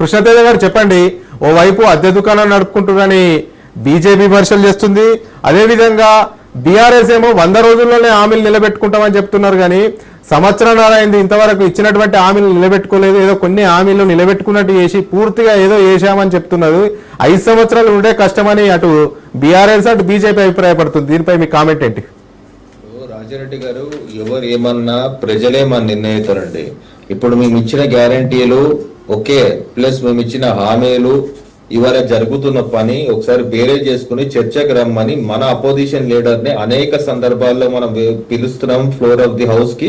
కృష్ణతేజ గారు చెప్పండి ఓవైపు అద్దె దుకాణం నడుపుకుంటున్నారని బీజేపీ విమర్శలు చేస్తుంది. అదేవిధంగా బీఆర్ఎస్ ఏమో వంద రోజుల్లోనే హామీలు నిలబెట్టుకుంటామని చెప్తున్నారు కానీ సంవత్సరాలు అయింది ఇంతవరకు ఇచ్చినటువంటి హామీలు నిలబెట్టుకోలేదు. ఏదో కొన్ని హామీలు నిలబెట్టుకున్నట్టు చేసి పూర్తిగా ఏదో చేశామని చెప్తున్నారు. ఐదు సంవత్సరాలు ఉండే కష్టమని అటు బీఆర్ఎస్ అటు బీజేపీ అభిప్రాయపడుతుంది. దీనిపై మీ కామెంట్ ఏంటి? ఇప్పుడు రాజారెడ్డి గారు ఎవరు ఏమన్నా ప్రజలే మన నిర్ణయితారండి. ఇప్పుడు మేము ఇచ్చిన గ్యారంటీలు ఓకే ప్లస్ మేము ఇచ్చిన హామీలు ఇవాళ జరుగుతున్న పని ఒకసారి వేరే చేసుకుని చర్చకు రమ్మని మన అపోజిషన్ లీడర్ని అనేక సందర్భాల్లో మనం పిలుస్తున్నాం ఫ్లోర్ ఆఫ్ ది హౌస్కి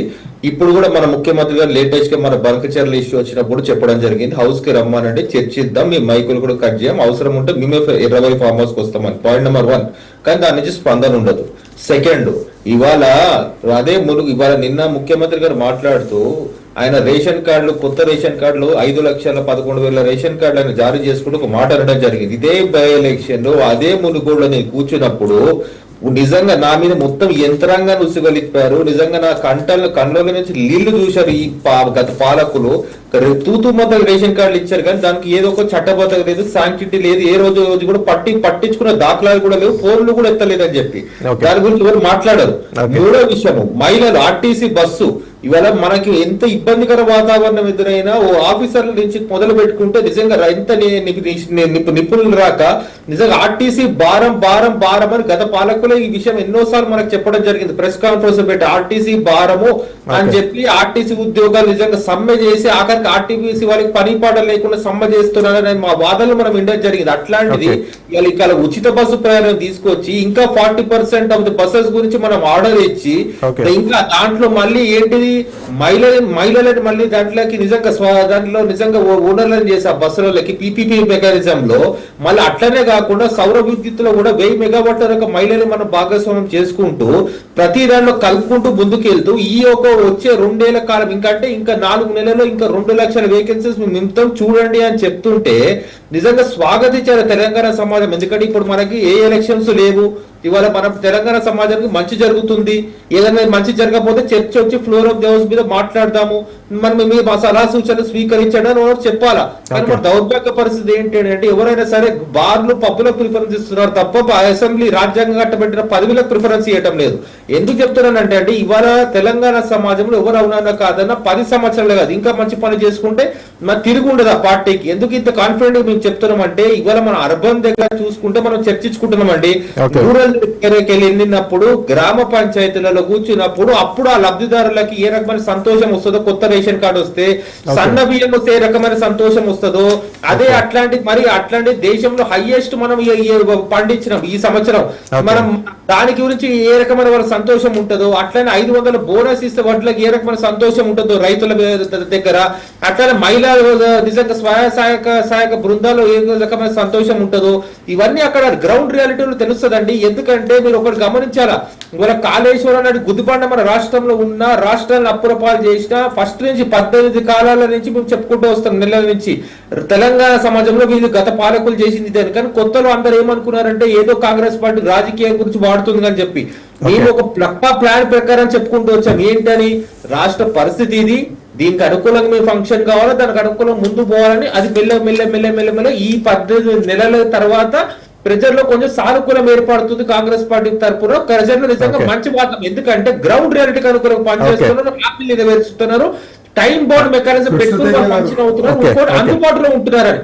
ఇప్పుడు కూడా మన ముఖ్యమంత్రి గారు లేటెస్ట్గా మన బంకచర్ల ఇష్యూ వచ్చినప్పుడు చెప్పడం జరిగింది. హౌస్కి రమ్మనంటే చర్చిద్దాం మీ మైకులు కూడా కట్ చేయం అవసరం ఉంటే మేమే ఇరవై ఫామ్ హౌస్కి వస్తామని. Point number one. కానీ దాని నుంచి స్పందన ఉండదు. సెకండ్ ఇవాళ అదే మునుగు ఇవాళ నిన్న ముఖ్యమంత్రి గారు మాట్లాడుతూ ఆయన రేషన్ కార్డులు కొత్త రేషన్ కార్డులు ఐదు లక్షల పదకొండు వేల రేషన్ కార్డులు ఆయన జారీ చేసుకుంటూ ఒక మాట అనడం జరిగింది. ఇదే బై ఎలక్షన్లో అదే మునుగోడులో నేను కూర్చున్నప్పుడు నిజంగా నా మీద మొత్తం యంత్రాంగాన్ని ఉసిగలిపారు. నిజంగా నా కంటల కళ్ళల నుంచి నీళ్ళు చూశారు ఈ గత పాలకులు. తూతు మొత్తం రేషన్ కార్డులు ఇచ్చారు కానీ దానికి ఏదో ఒక చట్టబద్ధత లేదు సాంక్టిటీ లేదు. ఏ రోజు రోజు కూడా పట్టి పట్టించుకున్న దాఖలాలు కూడా లేవు ఫోన్లు కూడా ఎత్తలేదని చెప్పి. దాని గురించి ఎవరు మాట్లాడరు. మూడో విషయము మహిళలు ఆర్టీసీ బస్సు ఇవాళ మనకి ఎంత ఇబ్బందికర వాతావరణం ఎదురైనా ఓ ఆఫీసర్ల నుంచి మొదలు పెట్టుకుంటే నిజంగా ఎంత నిపుణులు రాక నిజంగా ఆర్టీసీ భారం భారం భారం అని గత పాలకులు ఈ విషయం ఎన్నోసార్లు మనకు చెప్పడం జరిగింది ప్రెస్ కాన్ఫరెన్స్ పెట్టి ఆర్టీసీ భారము అని. చెప్పి ఆర్టీసీ ఉద్యోగాలు నిజంగా సమ్మె చేసి ఆఖరికి ఆర్టీసీ వాళ్ళకి పని పాట లేకుండా సమ్మె చేస్తున్నారని మా వాదనలు మనం వినడం జరిగింది అట్లాంటిది. ఇవాళ ఇక్కడ ఉచిత బస్సు ప్రయాణం తీసుకొచ్చి ఇంకా forty percent of the buses గురించి మనం ఆర్డర్ ఇచ్చి. ఇంకా దాంట్లో మళ్ళీ ఏంటిది మహిళ మహిళలని మళ్ళీ దాంట్లోకి నిజంగా స్వ- దాంట్లో నిజంగా ఓనర్లను చేసి ఆ బస్సులకి పీపీపీ మెకానిజం లో మళ్ళీ అట్లనే కాకుండా సౌర విద్యుత్లో కూడా వెయ్యి మెగావాట్ల యొక్క మహిళలు మనం భాగస్వామ్యం చేసుకుంటూ ప్రతి దాంట్లో కలుపుకుంటూ ముందుకెళ్తూ ఈ ఒక వచ్చే రెండేళ్ళ కాలం ఇంకా అంటే ఇంకా నాలుగు నెలల్లో ఇంకా రెండు లక్షల వేకెన్సీస్ నిమిత్తం చూడండి అని చెప్తుంటే నిజంగా స్వాగతించారు తెలంగాణ సమాజం. ఎందుకంటే ఇప్పుడు మనకి ఏ ఎలక్షన్స్ లేవు. ఇవాళ మనం తెలంగాణ సమాజానికి మంచి జరుగుతుంది. ఏదైనా మంచి జరగకపోతే చర్చ వచ్చి ఫ్లోర్ ఆఫ్ హౌస్ మీద మాట్లాడదాము. మనం మీ సలహా సూచనలు స్వీకరించండి అని చెప్పాలా. కానీ మన దౌర్భాగ్య పరిస్థితి ఏంటి అంటే ఎవరైనా సరే బార్లు పబ్బులకు ప్రిఫరెన్స్ ఇస్తున్నారు తప్ప అసెంబ్లీ రాజ్యాంగం కట్టబెట్టిన పదవులకు ప్రిఫరెన్స్ ఇవ్వటం లేదు. ఎందుకు చెప్తున్నానంటే అంటే ఇవాళ తెలంగాణ సమాజంలో ఎవరు అవునన్నా కాదన్నా పది సంవత్సరాలు కాదు. ఇంకా మంచి పని చేసుకుంటే మరి తిరిగి ఉండదు ఆ పార్టీకి. ఎందుకు ఇంత కాన్ఫిడెంట్ మేము చెప్తున్నాం అంటే ఇవాళ మన అర్బన్ దగ్గర చూసుకుంటే మనం చర్చించుకుంటున్నామండి. Okay. రూరల్ దగ్గరికి వెళ్ళి వెళ్ళినప్పుడు గ్రామ పంచాయతీలలో కూర్చున్నప్పుడు అప్పుడు ఆ లబ్ధిదారులకి ఏ రకమైన సంతోషం వస్తుందో కొత్త రేషన్ కార్డు వస్తే సన్న బియ్యం వస్తే ఏ రకమైన సంతోషం వస్తుందో అదే అట్లాంటి మరి అట్లాంటి దేశంలో హైయెస్ట్ మనం పండించినాం ఈ సంవత్సరం. మనం దాని గురించి ఏ రకమైన వాళ్ళ సంతోషం ఉంటుందో అట్లనే ఐదు వందల బోనస్ ఇస్తే వాటికి ఏ రకమైన సంతోషం ఉంటుందో రైతుల దగ్గర అట్లనే మహిళా నిజంగా స్వయం సహాయక సహాయక బృందాలు ఏ రకమైన సంతోషం ఉంటుందో ఇవన్నీ అక్కడ గ్రౌండ్ రియాలిటీలో తెలుస్తుందండి. ఎందుకంటే మీరు ఒకటి గమనించాలా ఇవాళ కాళేశ్వరం నాటి గుద్దుబండ మన రాష్ట్రంలో ఉన్న రాష్ట్రాలను అప్పురపాలు చేసిన ఫస్ట్ నుంచి పద్దెనిమిది కాలాల నుంచి మేము చెప్పుకుంటూ వస్తాం నెలల నుంచి. తెలంగాణ సమాజంలో వీళ్ళు గత పాలకులు చేసింది ఇదే. అని. కానీ కొత్తలో అందరూ ఏమనుకున్నారంటే ఏదో కాంగ్రెస్ పార్టీ రాజకీయం గురించి వాడుతుంది అని చెప్పి. మేము ఒక ప్లక్పా ప్లాన్ ప్రకారం చెప్పుకుంటూ వచ్చాం. ఏంటని? రాష్ట్ర పరిస్థితి ఇది. దీనికి అనుకూలంగా మేము ఫంక్షన్ కావాలా? దానికి అనుకూలంగా ముందు పోవాలని అది మెల్ల మెల్ల మెల్ల మెల్ల మెల్ల ఈ పద్దెనిమిది నెలల తర్వాత ప్రజల్లో కొంచెం సానుకూలం ఏర్పడుతుంది కాంగ్రెస్ పార్టీ తరపున. ప్రజల్లో నిజంగా. మంచి వాతావరణం ఎందుకంటే గ్రౌండ్ రియాలిటీకి అనుకూలంగా పనిచేస్తున్నారు హ్యాపీ నెరవేరుస్తున్నారు టైం బౌండ్ మెకానిజం పెట్టుకుని మంచిగా అవుతున్నారు. అందుబాటులో ఉంటున్నారని.